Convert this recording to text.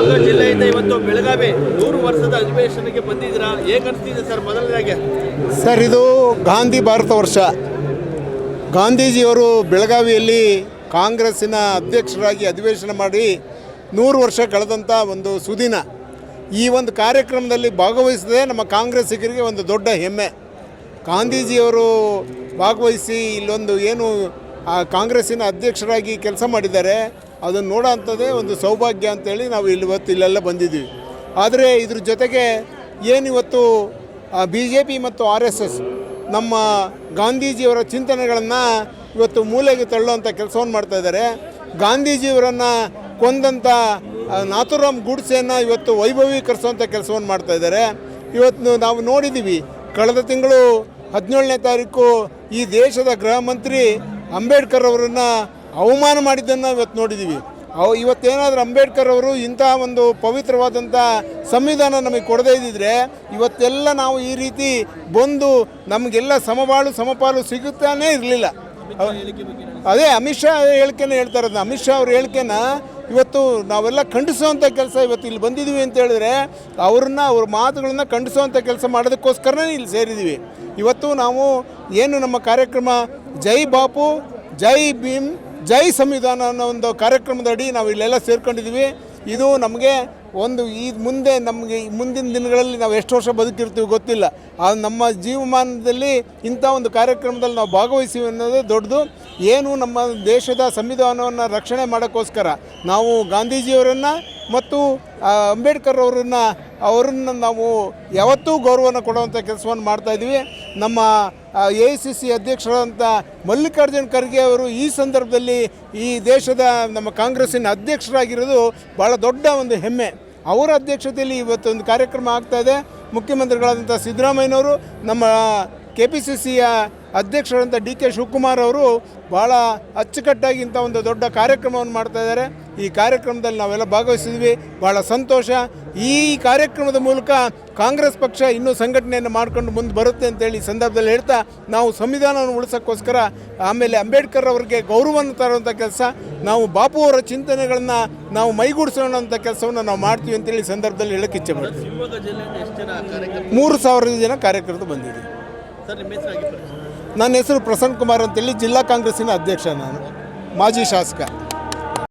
ಶಿವಮೊಗ್ಗ ಜಿಲ್ಲೆಯಿಂದ ಇವತ್ತು ಬೆಳಗಾವಿ ನೂರು ವರ್ಷದ ಅಧಿವೇಶನಕ್ಕೆ ಬಂದಿದ್ದೀರಾ? ಹೇಗೆ ಅನಿಸ್ತಿದೆ ಸರ್ ಮೊದಲನೇಗೆ ಸರ್, ಇದು ಗಾಂಧಿ ಭಾರತ ವರ್ಷ. ಗಾಂಧೀಜಿಯವರು ಬೆಳಗಾವಿಯಲ್ಲಿ ಕಾಂಗ್ರೆಸ್ಸಿನ ಅಧ್ಯಕ್ಷರಾಗಿ ಅಧಿವೇಶನ ಮಾಡಿ ನೂರು ವರ್ಷ ಕಳೆದಂಥ ಒಂದು ಸುದಿನ ಈ ಒಂದು ಕಾರ್ಯಕ್ರಮದಲ್ಲಿ ಭಾಗವಹಿಸದೆ ನಮ್ಮ ಕಾಂಗ್ರೆಸ್ಸಿಗರಿಗೆ ಒಂದು ದೊಡ್ಡ ಹೆಮ್ಮೆ. ಗಾಂಧೀಜಿಯವರು ಭಾಗವಹಿಸಿ ಇಲ್ಲೊಂದು ಏನು, ಆ, ಕಾಂಗ್ರೆಸ್ಸಿನ ಅಧ್ಯಕ್ಷರಾಗಿ ಕೆಲಸ ಮಾಡಿದ್ದಾರೆ. ಅದನ್ನು ನೋಡೋಂಥದ್ದೇ ಒಂದು ಸೌಭಾಗ್ಯ ಅಂತೇಳಿ ನಾವು ಇಲ್ಲಿ ಇವತ್ತು ಇಲ್ಲೆಲ್ಲ ಬಂದಿದ್ದೀವಿ. ಆದರೆ ಇದ್ರ ಜೊತೆಗೆ ಏನಿವತ್ತು ಬಿ ಜೆ ಪಿ ಮತ್ತು ಆರ್ ಎಸ್ ಎಸ್ ನಮ್ಮ ಗಾಂಧೀಜಿಯವರ ಚಿಂತನೆಗಳನ್ನು ಇವತ್ತು ಮೂಲೆಗೆ ತಳ್ಳುವಂಥ ಕೆಲಸವನ್ನು ಮಾಡ್ತಾ ಇದ್ದಾರೆ. ಗಾಂಧೀಜಿಯವರನ್ನು ಕೊಂದಂಥ ನಾಥುರಾಮ್ ಗೂಡ್ಸೆಯನ್ನು ಇವತ್ತು ವೈಭವೀಕರಿಸುವಂಥ ಕೆಲಸವನ್ನು ಮಾಡ್ತಾ ಇದ್ದಾರೆ. ಇವತ್ತು ನಾವು ನೋಡಿದ್ದೀವಿ, ಕಳೆದ ತಿಂಗಳು ಹದಿನೇಳನೇ ತಾರೀಕು ಈ ದೇಶದ ಗೃಹ ಮಂತ್ರಿ ಅಂಬೇಡ್ಕರ್ ಅವರನ್ನು ಅವಮಾನ ಮಾಡಿದ್ದನ್ನು ಇವತ್ತು ನೋಡಿದ್ದೀವಿ ಅವು ಇವತ್ತೇನಾದರೂ ಅಂಬೇಡ್ಕರ್ ಅವರು ಇಂಥ ಒಂದು ಪವಿತ್ರವಾದಂಥ ಸಂವಿಧಾನ ನಮಗೆ ಕೊಡದೇ ಇದ್ದಿದ್ರೆ ಇವತ್ತೆಲ್ಲ ನಾವು ಈ ರೀತಿ ಬಂದು ನಮಗೆಲ್ಲ ಸಮಬಾಳು ಸಮಪಾಲು ಸಿಗುತ್ತಾನೇ ಇರಲಿಲ್ಲ. ಅದೇ ಅಮಿತ್ ಶಾ ಹೇಳಿಕೆನ ಹೇಳ್ತಾ ಇರೋದು. ಅಮಿತ್ ಶಾ ಅವ್ರ ಹೇಳಿಕೆನ ಇವತ್ತು ನಾವೆಲ್ಲ ಖಂಡಿಸುವಂಥ ಕೆಲಸ ಇವತ್ತು ಇಲ್ಲಿ ಬಂದಿದ್ದೀವಿ ಅಂತ ಹೇಳಿದ್ರೆ ಅವ್ರನ್ನ, ಅವ್ರ ಮಾತುಗಳನ್ನ ಖಂಡಿಸುವಂಥ ಕೆಲಸ ಮಾಡೋದಕ್ಕೋಸ್ಕರನೇ ಇಲ್ಲಿ ಸೇರಿದ್ದೀವಿ. ಇವತ್ತು ನಾವು ಏನು ನಮ್ಮ ಕಾರ್ಯಕ್ರಮ, ಜೈ ಬಾಪು, ಜೈ ಭೀಮ್ ಜೈ ಸಂವಿಧಾನ ಅನ್ನೋ ಒಂದು ಕಾರ್ಯಕ್ರಮದಡಿ ನಾವು ಇಲ್ಲೆಲ್ಲ ಸೇರ್ಕೊಂಡಿದ್ದೀವಿ. ಇದು ನಮಗೆ ಒಂದು ಈ ಮುಂದೆ ನಮಗೆ ಮುಂದಿನ ದಿನಗಳಲ್ಲಿ ನಾವು ಎಷ್ಟು ವರ್ಷ ಬದುಕಿರ್ತೀವಿ ಗೊತ್ತಿಲ್ಲ. ಆ ನಮ್ಮ ಜೀವಮಾನದಲ್ಲಿ ಇಂಥ ಒಂದು ಕಾರ್ಯಕ್ರಮದಲ್ಲಿ ನಾವು ಭಾಗವಹಿಸಿವಿ ಅನ್ನೋದು ದೊಡ್ಡದು. ಏನು ನಮ್ಮ ದೇಶದ ಸಂವಿಧಾನವನ್ನು ರಕ್ಷಣೆ ಮಾಡೋಕ್ಕೋಸ್ಕರ ನಾವು ಗಾಂಧೀಜಿಯವರನ್ನು ಮತ್ತು ಅಂಬೇಡ್ಕರ್ ಅವರನ್ನು ಅವರನ್ನು ನಾವು ಯಾವತ್ತೂ ಗೌರವನ ಕೊಡುವಂಥ ಕೆಲಸವನ್ನು ಮಾಡ್ತಾಯಿದ್ದೀವಿ ನಮ್ಮ ಎ ಐ ಸಿ ಸಿ ಅಧ್ಯಕ್ಷರಾದಂಥ ಮಲ್ಲಿಕಾರ್ಜುನ್ ಖರ್ಗೆ ಅವರು ಈ ಸಂದರ್ಭದಲ್ಲಿ ಈ ದೇಶದ ನಮ್ಮ ಕಾಂಗ್ರೆಸ್ಸಿನ ಅಧ್ಯಕ್ಷರಾಗಿರೋದು ಭಾಳ ದೊಡ್ಡ ಒಂದು ಹೆಮ್ಮೆ. ಅವರ ಅಧ್ಯಕ್ಷತೆಯಲ್ಲಿ ಇವತ್ತೊಂದು ಕಾರ್ಯಕ್ರಮ ಆಗ್ತಾ ಇದೆ. ಮುಖ್ಯಮಂತ್ರಿಗಳಾದಂಥ ಸಿದ್ದರಾಮಯ್ಯನವರು, ನಮ್ಮ ಕೆ ಪಿ ಸಿ ಸಿಯ ಅಧ್ಯಕ್ಷರಾದಂಥ ಡಿ ಕೆ ಶಿವಕುಮಾರ್ ಅವರು ಭಾಳ ಅಚ್ಚುಕಟ್ಟಾಗಿ ಇಂಥ ಒಂದು ದೊಡ್ಡ ಕಾರ್ಯಕ್ರಮವನ್ನು ಮಾಡ್ತಾ ಇದ್ದಾರೆ. ಈ ಕಾರ್ಯಕ್ರಮದಲ್ಲಿ ನಾವೆಲ್ಲ ಭಾಗವಹಿಸಿದ್ವಿ. ಭಾಳ ಸಂತೋಷ. ಈ ಕಾರ್ಯಕ್ರಮದ ಮೂಲಕ ಕಾಂಗ್ರೆಸ್ ಪಕ್ಷ ಇನ್ನೂ ಸಂಘಟನೆಯನ್ನು ಮಾಡ್ಕೊಂಡು ಮುಂದೆ ಬರುತ್ತೆ ಅಂತೇಳಿ ಈ ಸಂದರ್ಭದಲ್ಲಿ ಹೇಳ್ತಾ ನಾವು ಸಂವಿಧಾನವನ್ನು ಉಳಿಸೋಕ್ಕೋಸ್ಕರ ಆಮೇಲೆ ಅಂಬೇಡ್ಕರ್ ಅವರಿಗೆ ಗೌರವವನ್ನು ತರುವಂಥ ಕೆಲಸ ನಾವು ಬಾಪು ಅವರ ಚಿಂತನೆಗಳನ್ನು ನಾವು ಮೈಗೂಡಿಸೋಣಂಥ ಕೆಲಸವನ್ನು ನಾವು ಮಾಡ್ತೀವಿ ಅಂತೇಳಿ ಸಂದರ್ಭದಲ್ಲಿ ಹೇಳಕ್ಕೆ ಇಚ್ಛೆ ಮಾಡ್ತೀವಿ ಮೂರು ಸಾವಿರ ಜನ ಕಾರ್ಯಕರ್ತರು ಬಂದಿದೆ. ನನ್ನ ಹೆಸರು ಪ್ರಸನ್ನ ಕುಮಾರ್ ಅಂತೇಳಿ ಜಿಲ್ಲಾ ಕಾಂಗ್ರೆಸ್ಸಿನ ಅಧ್ಯಕ್ಷ ನಾನು ಮಾಜಿ ಶಾಸಕ.